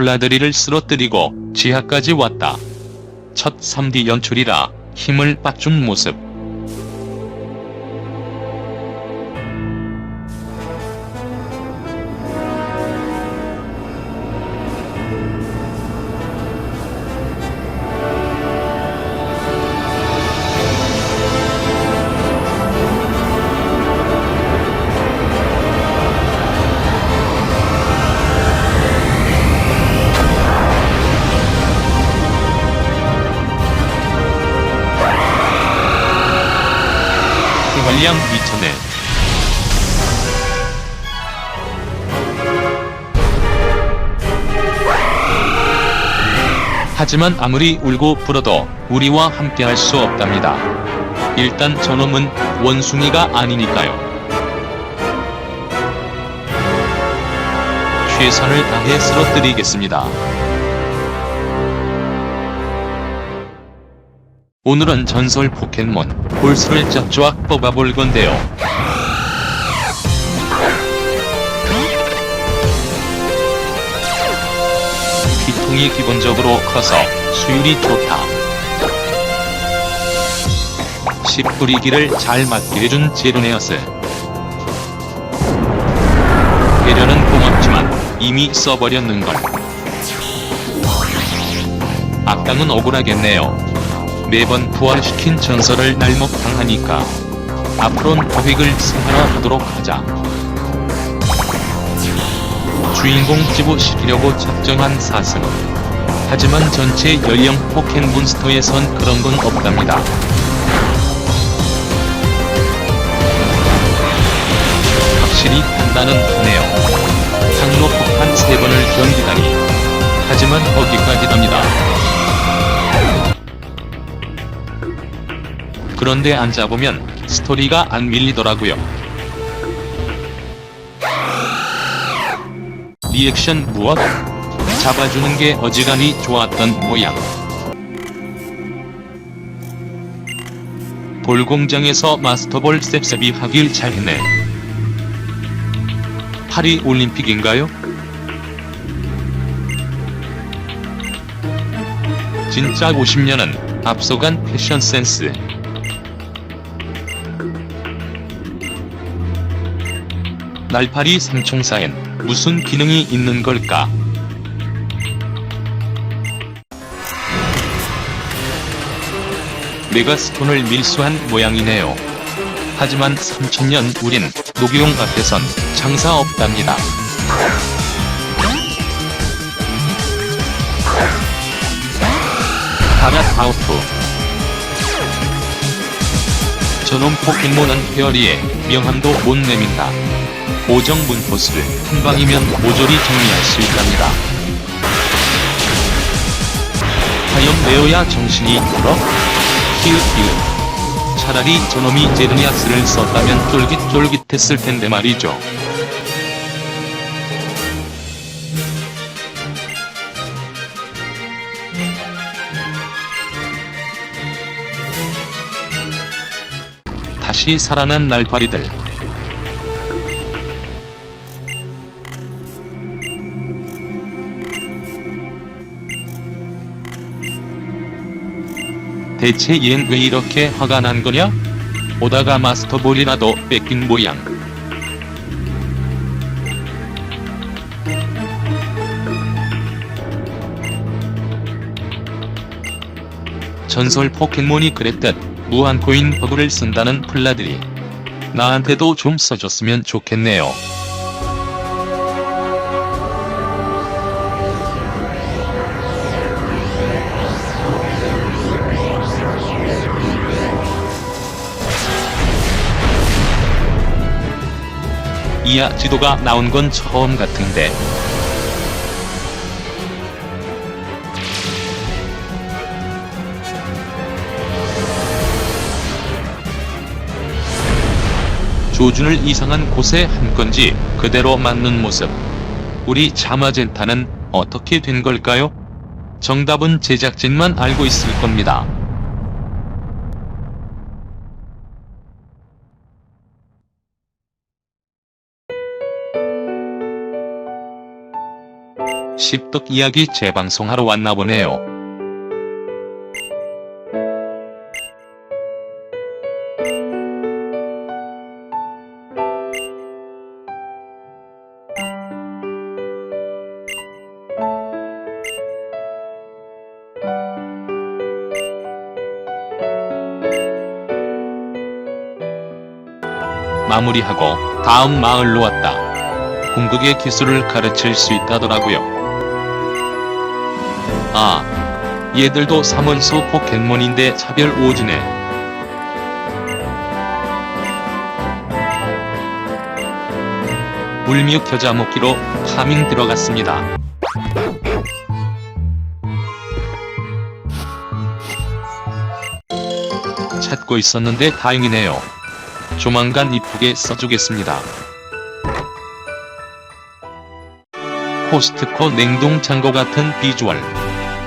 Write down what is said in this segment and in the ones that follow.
플라드리를 쓰러뜨리고 지하까지 왔다. 첫 3D 연출이라 힘을 빡준 모습. 생활량 미천에 하지만 아무리 울고 불어도 우리와 함께할 수 없답니다. 일단 저놈은 원숭이가 아니니까요. 최선을 다해 쓰러뜨리겠습니다. 오늘은 전설 포켓몬 볼스를 짝쫙 뽑아볼 건데요. 피통이 기본적으로 커서 수율이 좋다. 씨 뿌리기를 잘 맞게 해준 제르네어스. 배려는 고맙지만 이미 써버렸는걸. 악당은 억울하겠네요. 매번 부활시킨 전설을 날먹당하니까 앞으론 계획을 승화하도록 하자. 주인공 찝어시키려고 작정한 사슴. 하지만 전체 연령 포켓몬스터에선 그런 건 없답니다. 확실히 판단은 크네요. 항로 폭탄 세 번을 견디다니. 하지만 거기까지답니다. 그런데 앉아보면 스토리가 안 밀리더라고요. 리액션 무엇? 잡아주는 게 어지간히 좋았던 모양. 볼공장에서 마스터볼 셉셉이 하길 잘했네. 파리 올림픽인가요? 진짜 50년은 앞서간 패션 센스. 날파리 상총사엔 무슨 기능이 있는 걸까? 메가스톤을 밀수한 모양이네요. 하지만 3000년 우린 녹용 앞에선 장사 없답니다. 바랏 아우프 저놈 포켓몬은 페어리에 명함도 못 내민다. 오정문 보스를 한 방이면 모조리 정리할 수 있답니다. 과연 레오야 정신이 들어? 히읗히읗. 차라리 저놈이 제르니아스를 썼다면 쫄깃쫄깃했을 텐데 말이죠. 다시 살아난 날파리들. 대체 얜 왜 이렇게 화가 난 거냐? 오다가 마스터볼이라도 뺏긴 모양. 전설 포켓몬이 그랬듯 무한 코인 버그를 쓴다는 플라들이 나한테도 좀 써줬으면 좋겠네요. 이야 지도가 나온 건 처음 같은데 조준을 이상한 곳에 한 건지 그대로 맞는 모습. 우리 자마젠타는 어떻게 된 걸까요? 정답은 제작진만 알고 있을 겁니다. 십덕 이야기 재방송하러 왔나 보네요. 마무리하고 다음 마을로 왔다. 궁극의 기술을 가르칠 수 있다더라고요. 아, 얘들도 삼원소 포켓몬인데 차별 오지네. 물미역 겨자 먹기로 파밍 들어갔습니다. 찾고 있었는데 다행이네요. 조만간 이쁘게 써주겠습니다. 코스트코 냉동 창고 같은 비주얼.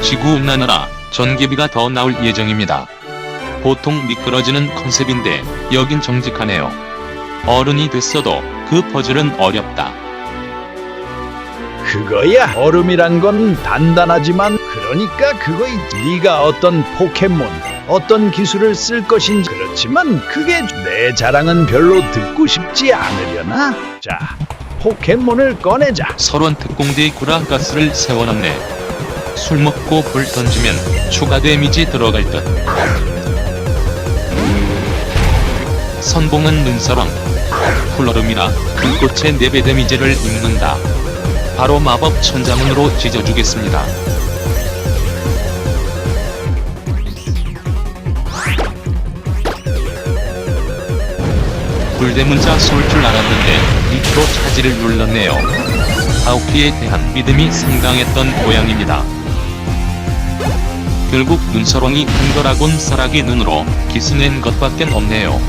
지구 온난화라 전기비가 더 나올 예정입니다. 보통 미끄러지는 컨셉인데 여긴 정직하네요. 어른이 됐어도 그 퍼즐은 어렵다. 그거야 얼음이란 건 단단하지만 그러니까 그거 있지 네가 어떤 포켓몬 어떤 기술을 쓸 것인지 그렇지만 그게 내 자랑은 별로 듣고 싶지 않으려나 자 포켓몬을 꺼내자 설원 특공대의 구라가스를 세워놨네. 술 먹고 불 던지면 추가 데미지 들어갈 듯. 선봉은 눈사람. 풀얼음이라 불꽃의 4배 데미지를 입는다. 바로 마법 천자문으로 찢어주겠습니다. 불대문자 쏠 줄 알았는데 밑으로 차지를 눌렀네요. 아오키에 대한 믿음이 상당했던 모양입니다. 결국 눈서렁이 한거라곤 쌀아기 눈으로 기스낸 것밖엔 없네요.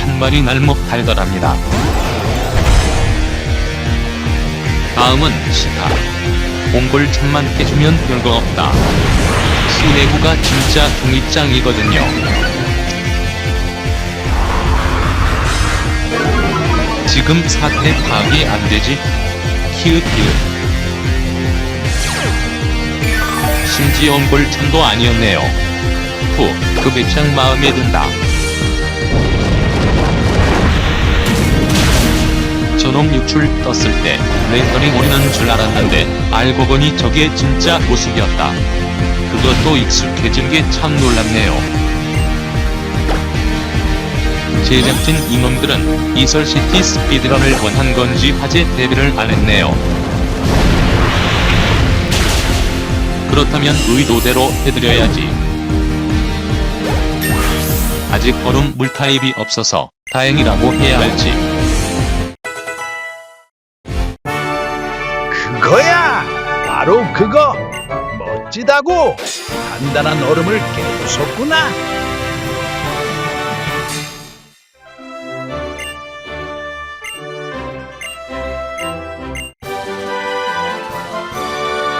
한 마리 날먹 달달합니다. 다음은 시타. 몽골 참만 깨주면 별거 없다. 수내구가 진짜 종이짱이거든요. 지금 사태 파악이 안 되지? 히읗. 심지어 몽골참도 아니었네요. 후, 그 배짱 마음에 든다. 저놈 육출 떴을 때 랜더링 올인한 줄 알았는데 알고 보니 저게 진짜 모습이었다. 그것도 익숙해진 게 참 놀랍네요. 제작진 임원들은 이설시티 스피드런을 원한 건지 화제 대비를 안 했네요. 그렇다면 의도대로 해드려야지. 아직 얼음 물 타입이 없어서 다행이라고 해야 할지. 그거야 바로 그거 멋지다고 단단한 얼음을 깨부쉈구나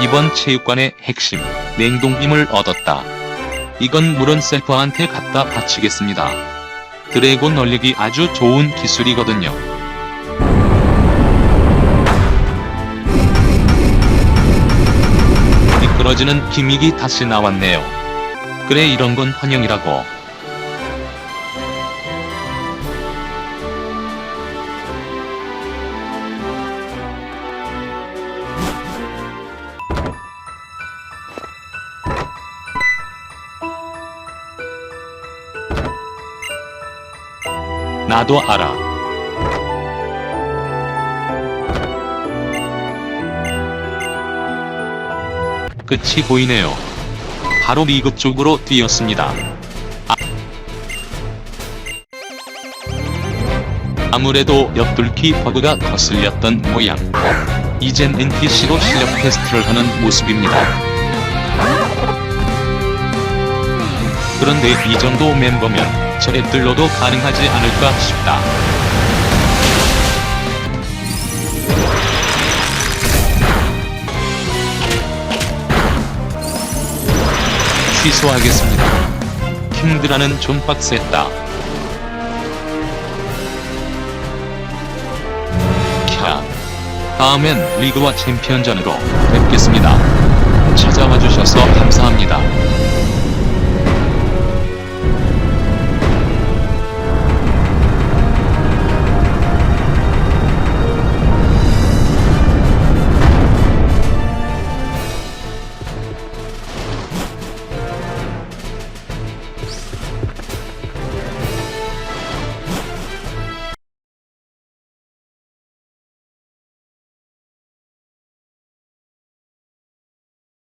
이번 체육관의 핵심, 냉동빔을 얻었다. 이건 물은 셀프한테 갖다 바치겠습니다. 드래곤 얼리기 아주 좋은 기술이거든요. 미끄러지는 기믹이 다시 나왔네요. 그래 이런 건 환영이라고. 나도 알아. 끝이 보이네요. 바로 미국 쪽으로 뛰었습니다. 아. 아무래도 옆돌기 버그가 거슬렸던 모양. 이젠 NPC로 실력 테스트를 하는 모습입니다. 그런데 이 정도 멤버면 저랩들로도 가능하지 않을까 싶다. 취소하겠습니다. 킹드라는 좀 빡셌다. 캬. 다음엔 리그와 챔피언전으로 뵙겠습니다. 찾아와 주셔서 감사합니다.